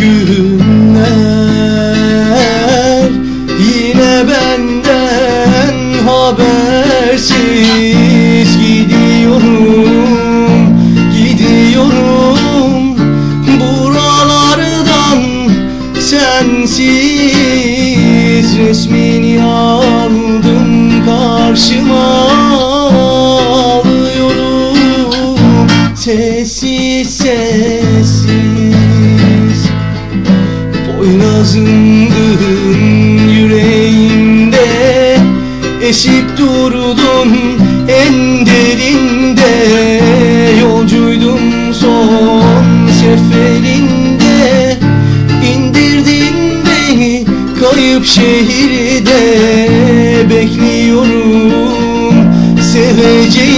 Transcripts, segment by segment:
günler. Yine benden habersiz gidiyorum Gidiyorum. Buralardan sensiz Resmini aldım karşıma alıyorum. Sessiz Poyrazındın yüreğimde Esip durdun en derinde. Yolcuydum son seferinde İndirdin beni kayıp şehirde. Bekliyorum seveceğim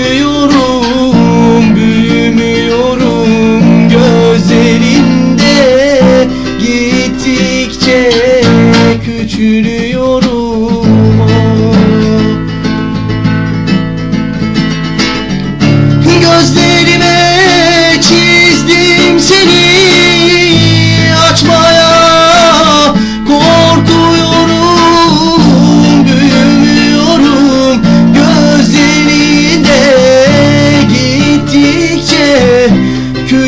küçülüyorum büyümüyorum gözlerinde. Gittikçe küçülüyorum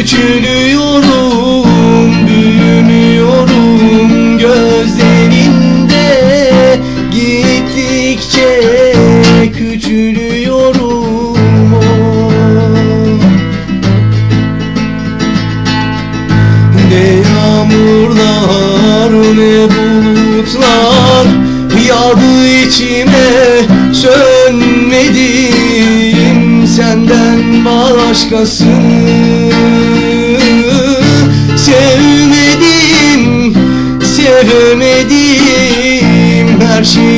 küçülüyorum Büyümüyorum gözlerinde. Gittikçe küçülüyorum. Ne yağmurlar ne bulutlar Yağdı içime. Sönmedim Senden başkasını 잠시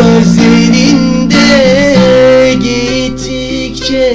özeninde gittikçe